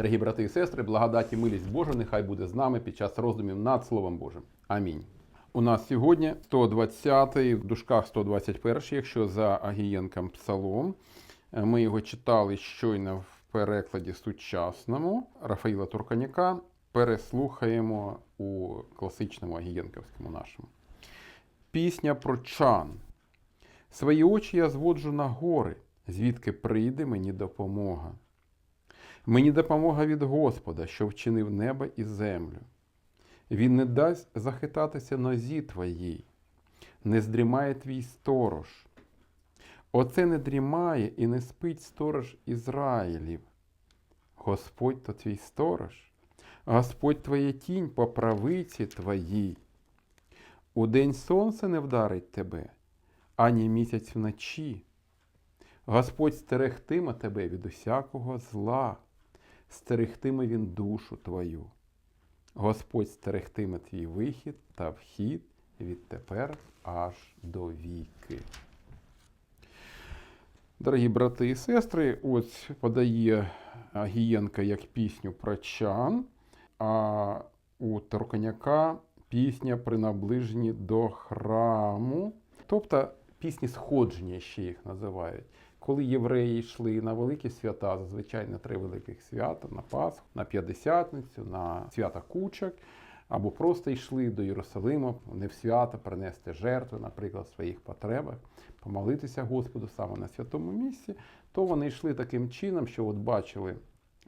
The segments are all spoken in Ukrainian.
Дорогі брати і сестри, благодать і милість Божа нехай буде з нами під час роздумів над Словом Божим. Амінь. У нас сьогодні 120 в дужках 121, якщо за Агієнком псалом. Ми його читали щойно в перекладі сучасному Рафаїла Турканяка. Переслухаємо у класичному агієнковському нашому. Пісня про чан. Свої очі я зводжу на гори, звідки прийде мені допомога. Мені допомога від Господа, що вчинив небо і землю. Він не дасть захитатися нозі твоїй, не здрімає твій сторож. Оце не дрімає і не спить сторож Ізраїлів. Господь то твій сторож, Господь твоя тінь по правиці твоїй. Удень сонце не вдарить тебе, ані місяць вночі. Господь стерегтиме тебе від усякого зла, стерегтиме він душу твою. Господь стерегтиме твій вихід та вхід відтепер аж до віки. Дорогі брати і сестри, ось подає Агієнка як пісню про чан, а у Торконяка пісня при наближенні до храму, тобто пісні сходження ще їх називають. Коли євреї йшли на великі свята, зазвичай на три великих свята, на Пасху, на П'ятдесятницю, на свята кучок, або просто йшли до Єрусалима не в свято принести жертви, наприклад, в своїх потребах, помолитися Господу саме на святому місці, то вони йшли таким чином, що от бачили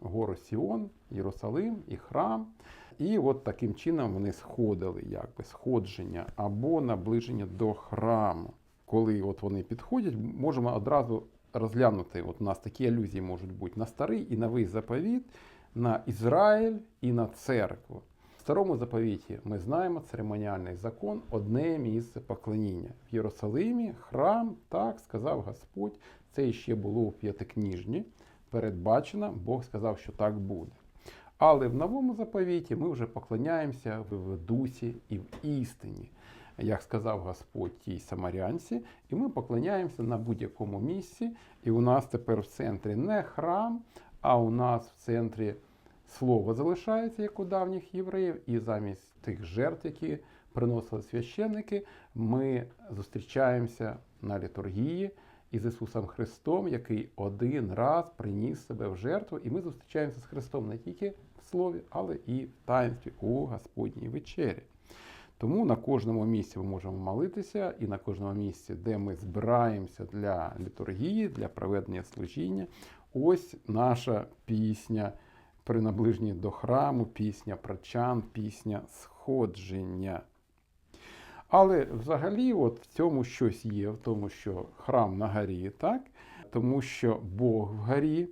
гору Сіон, Єрусалим і храм. І от таким чином вони сходили, якби сходження або наближення до храму. Коли от вони підходять, можемо одразу розглянути. От у нас такі алюзії можуть бути на старий і новий заповіт, на Ізраїль і на церкву. В старому заповіті ми знаємо церемоніальний закон, одне місце поклоніння. В Єрусалимі храм, так сказав Господь, це ще було у п'ятикніжні. Передбачено, Бог сказав, що так буде. Але в новому заповіті ми вже поклоняємося в дусі і в істині, як сказав Господь тій самарянці, і ми поклоняємося на будь-якому місці. І у нас тепер в центрі не храм, а у нас в центрі слово залишається, як у давніх євреїв, і замість тих жертв, які приносили священники, ми зустрічаємося на літургії із Ісусом Христом, який один раз приніс себе в жертву, і ми зустрічаємося з Христом не тільки в слові, але і в таїнстві у Господній вечері. Тому на кожному місці ми можемо молитися, і на кожному місці, де ми збираємося для літургії, для проведення служіння, ось наша пісня при наближенні до храму, пісня прочан, пісня сходження. Але взагалі, от в цьому щось є, в тому, що храм на горі, так? Тому що Бог в горі,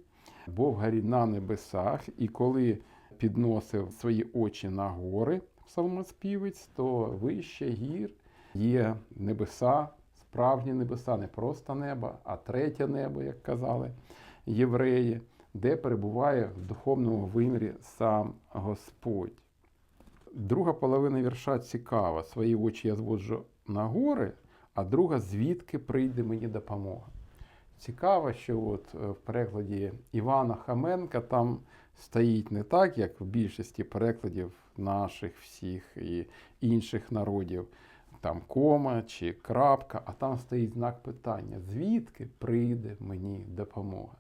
Бог в горі на небесах, і коли підносив свої очі на гори псалмоспівець, то вище гір є небеса, справжні небеса, не просто небо, а третє небо, як казали євреї, де перебуває в духовному вимірі сам Господь. Друга половина вірша цікава. Свої очі я зводжу на гори, а друга звідки прийде мені допомога. Цікаво, що от е, в перекладі Івана Хаменка там стоїть не так, як в більшості перекладів наших всіх і інших народів, там кома чи крапка, а там стоїть знак питання: звідки прийде мені допомога?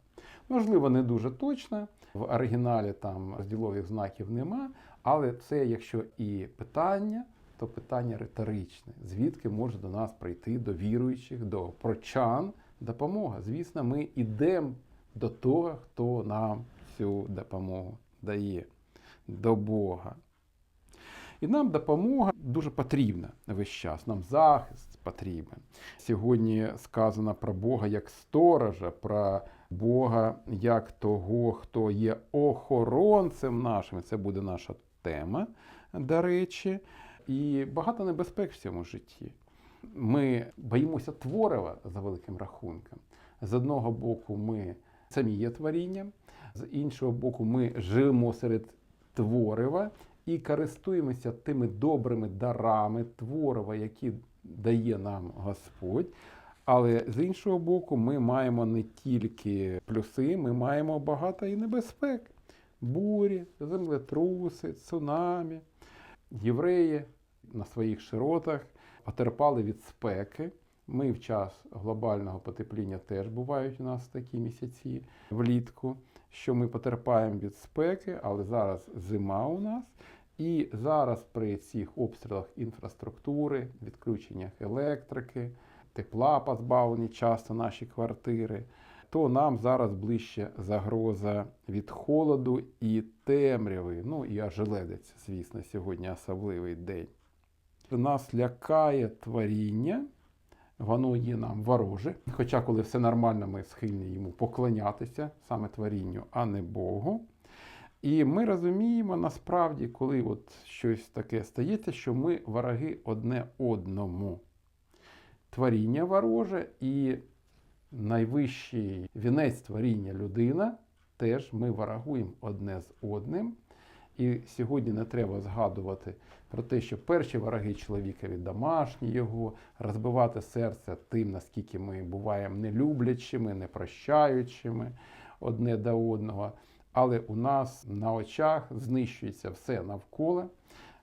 Можливо, не дуже точно. В оригіналі там розділових знаків нема, але це, якщо і питання, то питання риторичне. Звідки може до нас прийти до віруючих, до прочан допомога? Звісно, ми йдемо до того, хто нам цю допомогу дає, до Бога. І нам допомога дуже потрібна весь час, нам захист потрібен. Сьогодні сказано про Бога як сторожа, про Бога як того, хто є охоронцем нашим. Це буде наша тема, до речі. І багато небезпек в цьому житті. Ми боїмося творива за великим рахунком. З одного боку, ми самі є творінням, з іншого боку, ми живемо серед творива і користуємося тими добрими дарами творива, які дає нам Господь. Але з іншого боку, ми маємо не тільки плюси, ми маємо багато і небезпек. бурі, землетруси, цунамі. Євреї на своїх широтах потерпали від спеки. Ми в час глобального потепління теж бувають у нас такі місяці влітку, що ми потерпаємо від спеки, але зараз зима у нас. І зараз при цих обстрілах інфраструктури, відключеннях електрики, тепла позбавлені часто наші квартири, то нам зараз ближче загроза від холоду і темряви. Ну і ожеледець, звісно, сьогодні особливий день. Нас лякає творіння, воно є нам вороже. Хоча, коли все нормально, ми схильні йому поклонятися саме творінню, а не Богу. І ми розуміємо насправді, коли от щось таке стається, що ми вороги одне одному. Творіння вороже і найвищий вінець творіння людина, теж ми ворогуємо одне з одним. І сьогодні не треба згадувати про те, що перші вороги чоловікові домашні його, розбивати серце тим, наскільки ми буваємо нелюблячими, непрощаючими одне до одного. Але у нас на очах знищується все навколо.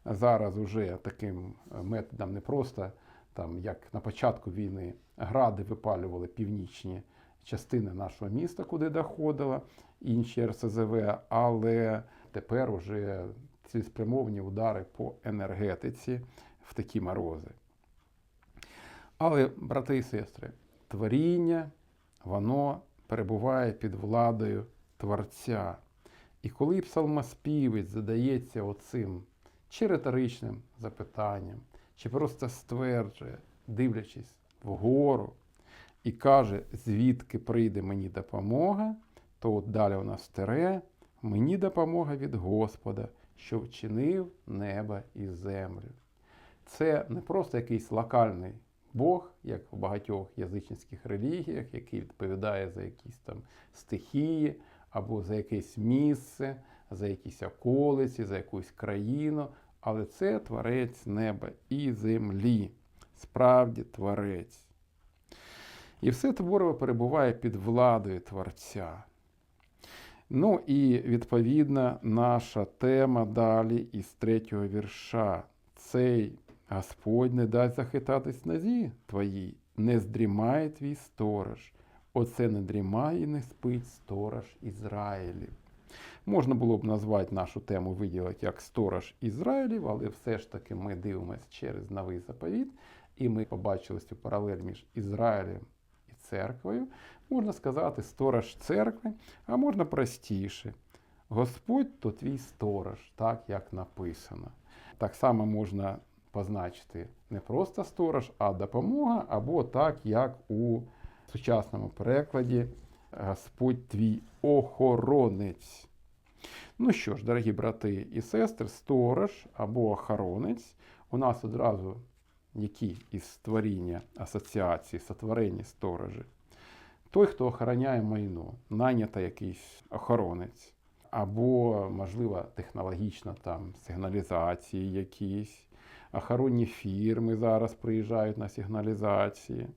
Зараз уже таким методом не просто там, як на початку війни, гради випалювали північні частини нашого міста, куди доходило, інші РСЗВ, але тепер уже цілеспрямовані удари по енергетиці в такі морози. Але, брати і сестри, творіння, воно перебуває під владою Творця. І коли псалмоспівець задається оцим чи риторичним запитанням, чи просто стверджує, дивлячись вгору, і каже, звідки прийде мені допомога, то от далі у нас тере, мені допомога від Господа, що вчинив небо і землю. Це не просто якийсь локальний Бог, як в багатьох язичницьких релігіях, який відповідає за якісь там стихії або за якесь місце, за якісь околиці, за якусь країну. Але це творець неба і землі, справді творець. І все твориво перебуває під владою Творця. Ну і відповідно наша тема далі із третього вірша. Цей Господь не дасть захитатись нозі твоїй, не здрімає твій сторож. Оце не дрімає і не спить сторож Ізраїлів. Можна було б назвати нашу тему виділити як сторож Ізраїлів, але все ж таки ми дивимося через новий заповіт, і ми побачили цю паралель між Ізраїлем і церквою. Можна сказати, сторож церкви, а можна простіше. Господь то твій сторож, так як написано. Так само можна позначити не просто сторож, а допомога, або так, як у сучасному перекладі Господь твій охоронець. Ну що ж, дорогі брати і сестри, сторож або охоронець, у нас одразу які із створіння асоціації, сотворені сторожі. Той, хто охороняє майно, найнята якийсь охоронець, або, можливо, технологічно там сигналізації якісь, охоронні фірми зараз приїжджають на сигналізації.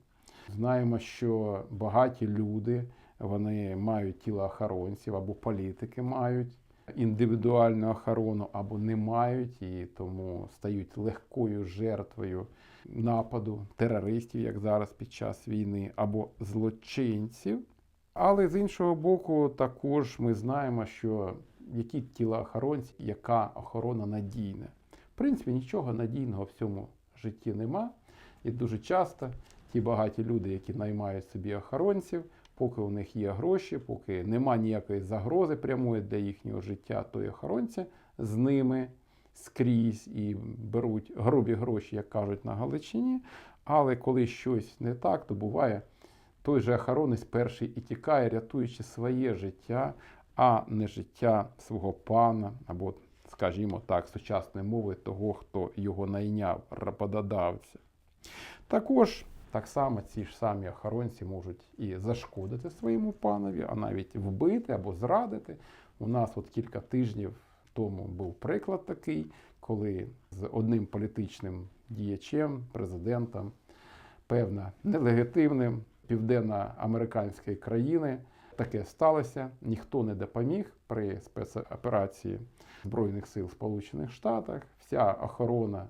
Знаємо, що багаті люди вони мають тіло охоронців або політики мають індивідуальну охорону, або не мають, і тому стають легкою жертвою нападу терористів, як зараз під час війни, або злочинців. Але з іншого боку, також ми знаємо, що які тіла охоронці, яка охорона надійна. В принципі, нічого надійного в цьому житті нема. І дуже часто ті багаті люди, які наймають собі охоронців, поки у них є гроші, поки нема ніякої загрози прямої для їхнього життя, то й охоронці з ними скрізь і беруть грубі гроші, як кажуть на Галичині. Але коли щось не так, то буває той же охоронець перший і тікає, рятуючи своє життя, а не життя свого пана, або, скажімо так, сучасної мови того, хто його найняв, рабододавця. Також так само ці ж самі охоронці можуть і зашкодити своєму панові, а навіть вбити або зрадити. У нас от кілька тижнів тому був приклад такий, коли з одним політичним діячем, президентом, певно, нелегітимним південноамериканської країни таке сталося. Ніхто не допоміг при спецоперації Збройних сил Сполучених Штатів. Вся охорона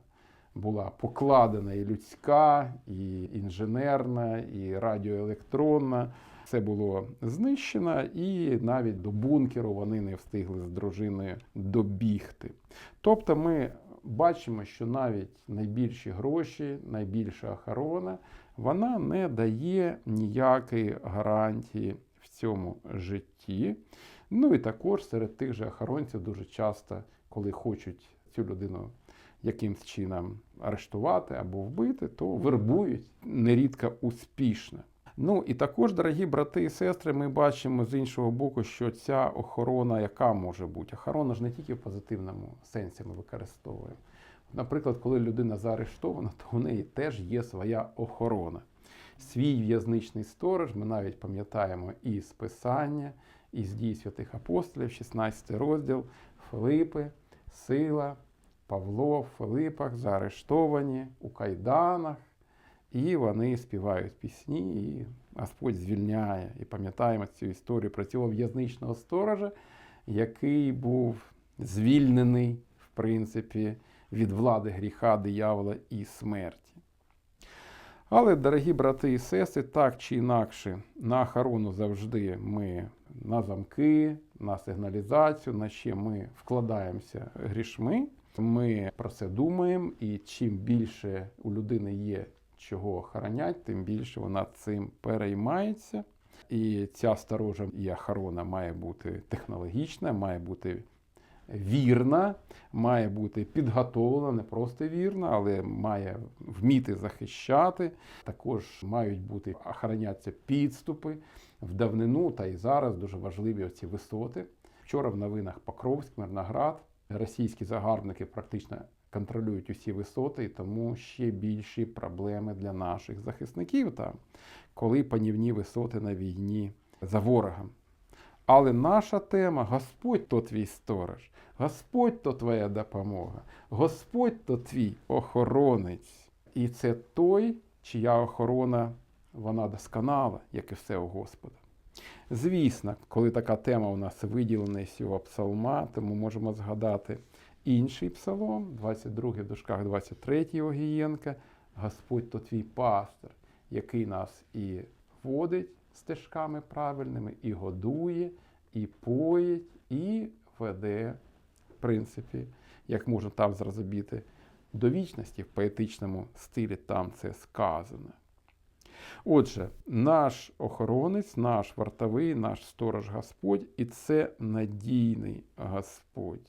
була покладена і людська, і інженерна, і радіоелектронна. Все було знищено, і навіть до бункеру вони не встигли з дружиною добігти. Тобто ми бачимо, що навіть найбільші гроші, найбільша охорона, вона не дає ніякої гарантії в цьому житті. Ну і також серед тих же охоронців дуже часто, коли хочуть цю людину якимсь чином арештувати або вбити, то вербують нерідко успішно. Ну і також, дорогі брати і сестри, ми бачимо з іншого боку, що ця охорона, яка може бути, охорона ж не тільки в позитивному сенсі ми використовуємо. Наприклад, коли людина заарештована, то в неї теж є своя охорона. Свій в'язничний сторож, ми навіть пам'ятаємо із Писання, із дій святих апостолів, 16 розділ, Филипи, Сила, Павло в Филипах заарештовані у кайданах, і вони співають пісні, і Господь звільняє. І пам'ятаємо цю історію про цього в'язничного сторожа, який був звільнений, в принципі, від влади гріха, диявола і смерті. Але, дорогі брати і сестри, так чи інакше, на охорону завжди ми на замки, на сигналізацію, на ще ми вкладаємося грішми. Ми про це думаємо, і чим більше у людини є чого охоронять, тим більше вона цим переймається. І ця сторожа і охорона має бути технологічна, має бути вірна, має бути підготовлена, не просто вірна, але має вміти захищати. Також мають бути охоронятися підступи в давнину та і зараз дуже важливі оці висоти. Вчора в новинах Покровськ, Мирноград, російські загарбники практично контролюють усі висоти, і тому ще більші проблеми для наших захисників там, коли панівні висоти на війні за ворогом. Але наша тема Господь то твій сторож, Господь то твоя допомога, Господь то твій охоронець. І це той, чия охорона вона досконала, як і все у Господа. Звісно, коли така тема у нас виділена із цього псалма, то ми можемо згадати інший псалом, 22 в дужках 23 Огієнка, Господь то твій пастир, який нас і водить стежками правильними, і годує, і поїть, і веде, в принципі, як можна там зрозуміти, до вічності в поетичному стилі там це сказано. Отже, наш охоронець, наш вартовий, наш сторож Господь, і це надійний Господь.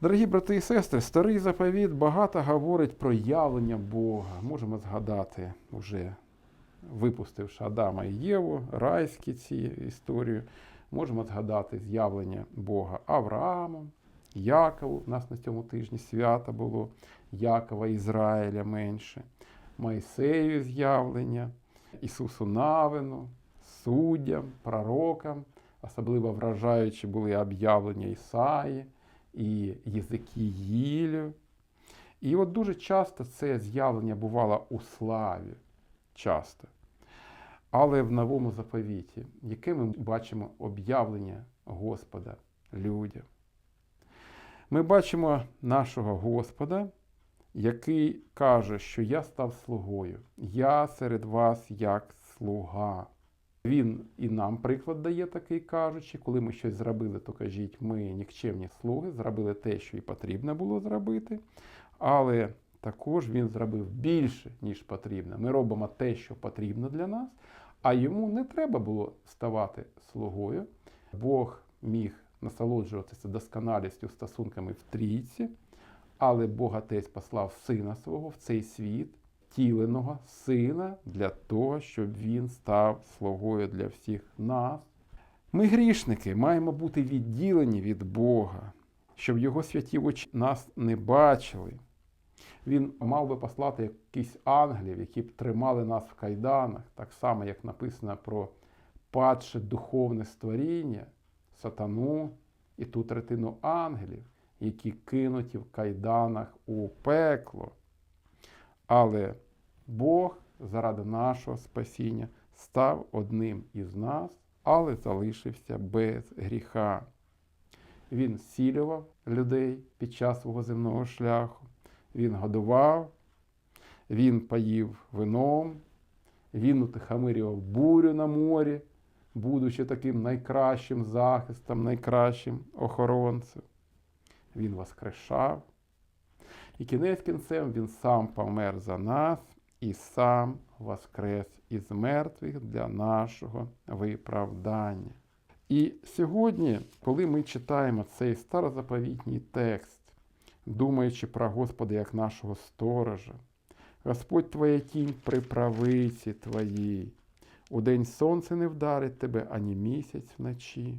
Дорогі брати і сестри, старий заповіт багато говорить про явлення Бога. Можемо згадати, вже випустивши Адама і Єву, райські ці історію. Можемо згадати з'явлення Бога Авраамом, Якову. У нас на цьому тижні свято було Якова Ізраїля менше, Майсею з'явлення, Ісусу Навину, суддям, пророкам. Особливо вражаючі були об'явлення Ісаї і Єзикіїлю. І от дуже часто це з'явлення бувало у славі. Часто. Але в новому заповіті, яке ми бачимо об'явлення Господа людям. Ми бачимо нашого Господа, який каже, що я став слугою, я серед вас як слуга. Він і нам приклад дає такий кажучи, коли ми щось зробили, то кажіть, ми нікчемні слуги, зробили те, що і потрібно було зробити. Але також він зробив більше, ніж потрібно. Ми робимо те, що потрібно для нас, а йому не треба було ставати слугою. Бог міг насолоджуватися досконалістю стосунками в трійці, але Бог Отець послав сина свого в цей світ втіленого сина для того, щоб він став слугою для всіх нас. Ми, грішники, маємо бути відділені від Бога, щоб Його святі очі нас не бачили. Він мав би послати якісь ангелів, які б тримали нас в кайданах, так само, як написано про падше духовне створіння, сатану і ту третину ангелів, які кинуті в кайданах у пекло. Але Бог заради нашого спасіння став одним із нас але залишився без гріха. Він зцілював людей під час свого земного шляху, він годував, він поїв вином, він утихомирював бурю на морі, будучи таким найкращим захистом, найкращим охоронцем. Він воскрешав. І кінець кінцем він сам помер за нас і сам воскрес із мертвих для нашого виправдання. І сьогодні, коли ми читаємо цей старозаповітній текст, думаючи про Господа як нашого сторожа, Господь твоя тінь при правиці твоїй, у день сонце не вдарить тебе, ані місяць вночі.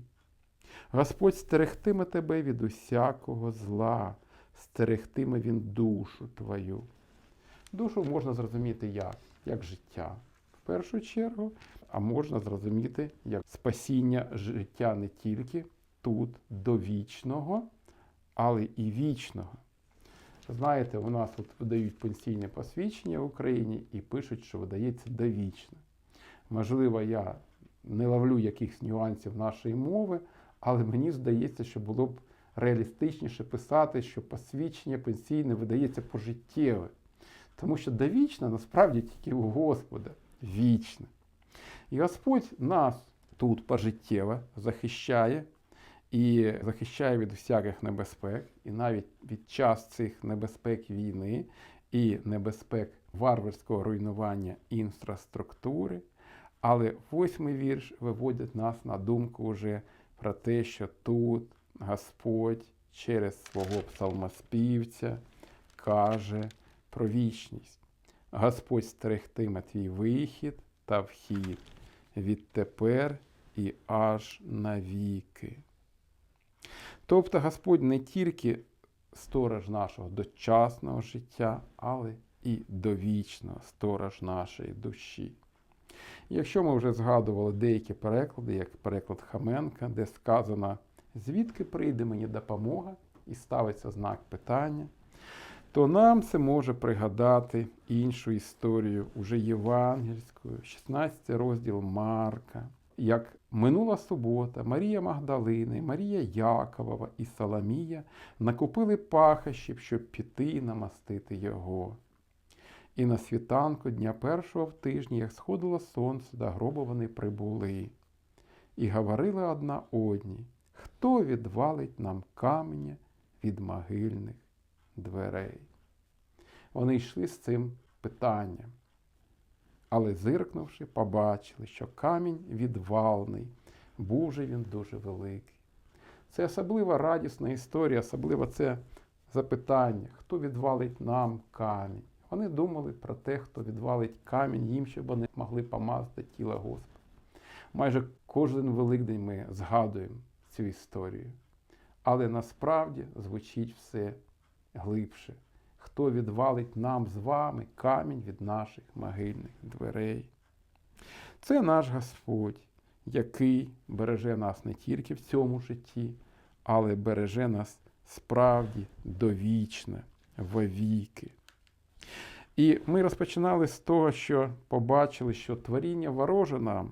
Господь стерегтиме тебе від усякого зла, стерегтиме Він душу твою. Душу можна зрозуміти як? Як життя, в першу чергу, а можна зрозуміти як спасіння життя не тільки тут до вічного, але і вічного. Знаєте, у нас от видають пенсійне посвідчення в Україні і пишуть, що видається довічне. Можливо, я не ловлю якихось нюансів нашої мови, але мені здається, що було б реалістичніше писати, що посвідчення пенсійне видається пожиттєве. Тому що довічне насправді тільки у Господа вічне. І Господь нас тут пожиттєво захищає і захищає від всяких небезпек, і навіть від час цих небезпек війни і небезпек варварського руйнування інфраструктури. Але восьмий вірш виводить нас на думку вже про те, що тут Господь через свого псалмоспівця каже про вічність. Господь стерегтиме твій вихід та вхід відтепер і аж навіки. Тобто Господь не тільки сторож нашого дочасного життя, але і довічного сторож нашої душі. Якщо ми вже згадували деякі переклади, як переклад Хаменка, де сказано, звідки прийде мені допомога, і ставиться знак питання, то нам це може пригадати іншу історію, уже євангельську, 16 розділ Марка, як минула субота Марія Магдалини, Марія Яковова і Соломія накупили пахощів, щоб піти намастити його. І на світанку дня першого в тижні, як сходило сонце, до гробу вони прибули, і говорили одна одній, хто відвалить нам каменя від могильних дверей. Вони йшли з цим питанням. Але зиркнувши, побачили, що камінь відвалний, був же він дуже великий. Це особлива радісна історія, особливо це запитання, хто відвалить нам камінь. Вони думали про те, хто відвалить камінь їм, щоб вони могли помазати тіло Господа. Майже кожен Великдень ми згадуємо цю історію. Але насправді звучить все глибше. Хто відвалить нам з вами камінь від наших могильних дверей? Це наш Господь, який береже нас не тільки в цьому житті, але береже нас справді довічне, вовіки. І ми розпочинали з того, що побачили, що творіння вороже нам,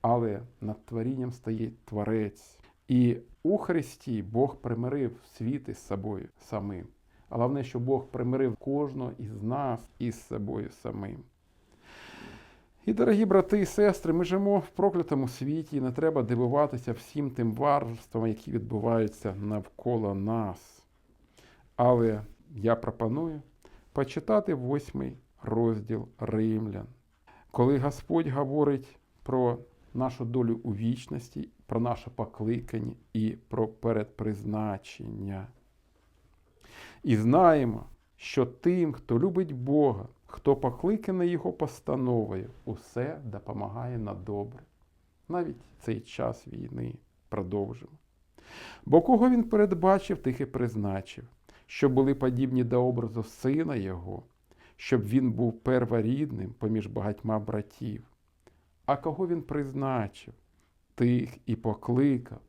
але над творінням стоїть Творець. І у Христі Бог примирив світ із собою самим. Головне, що Бог примирив кожного із нас із собою самим. І, дорогі брати і сестри, ми живемо в проклятому світі, і не треба дивуватися всім тим варварствам, які відбуваються навколо нас. Але я пропоную почитати восьмий розділ Римлян, коли Господь говорить про нашу долю у вічності, про наше покликання і про передпризначення. І знаємо, що тим, хто любить Бога, хто покликаний Його постановою, усе допомагає на добре. Навіть цей час війни продовжимо. Бо кого він передбачив, тих і призначив, щоб були подібні до образу сина Його, щоб він був перворідним поміж багатьма братів. А кого він призначив, тих і покликав,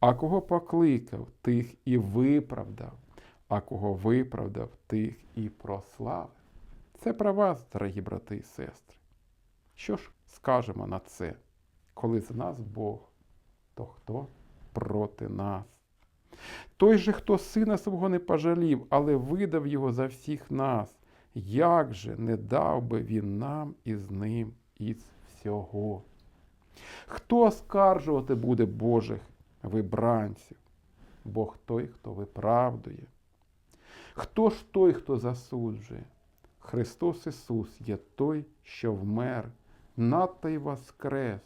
а кого покликав, тих і виправдав, а кого виправдав, тих і прославив. Це про вас, дорогі брати і сестри. Що ж скажемо на це, коли за нас Бог то хто проти нас? Той же, хто сина свого не пожалів, але видав його за всіх нас, як же не дав би він нам із ним із всього? Хто оскаржувати буде Божих вибранців? Бог той, хто виправдує. Хто ж той, хто засуджує? Христос Ісус є той, що вмер, надто й воскрес.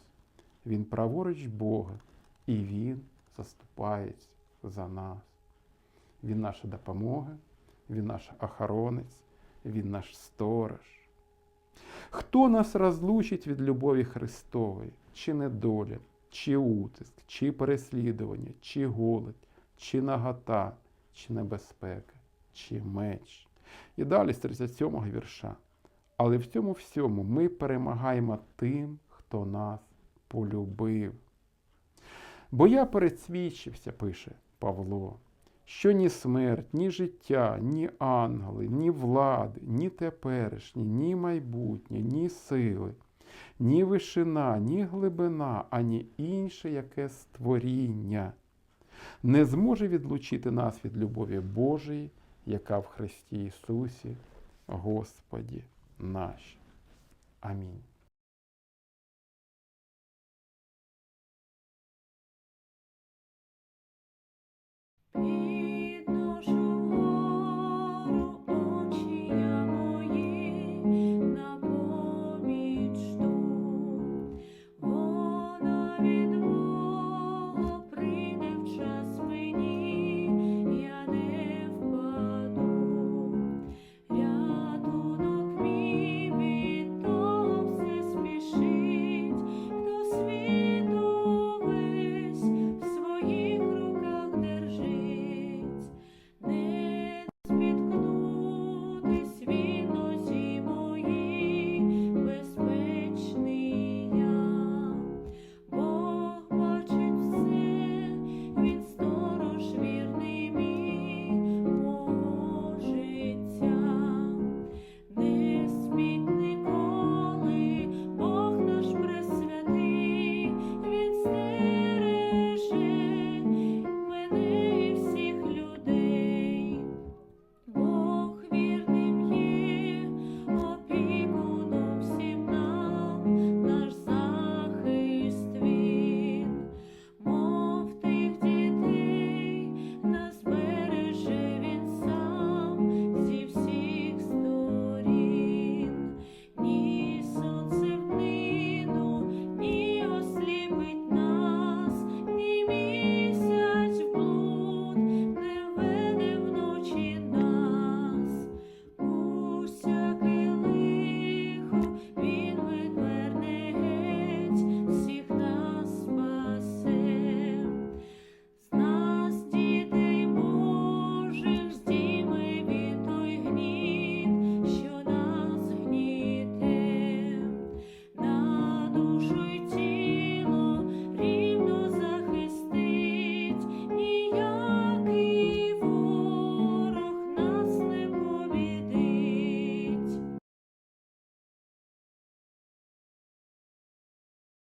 Він праворуч Бога, і Він заступається за нас. Він наша допомога, Він наш охоронець, Він наш сторож. Хто нас розлучить від любові Христової, чи недоля, чи утиск, чи переслідування, чи голод, чи нагота, чи небезпека, чи меч. І далі з 37 вірша. Але в цьому всьому ми перемагаємо тим, хто нас полюбив. Бо я пересвідчився, пише Павло, що ні смерть, ні життя, ні ангели, ні влади, ні теперішні, ні майбутнє, ні сили, ні вишина, ні глибина, ані інше яке створіння не зможе відлучити нас від любові Божої, яка в Христі Ісусі, Господі наш. Амінь. Peace.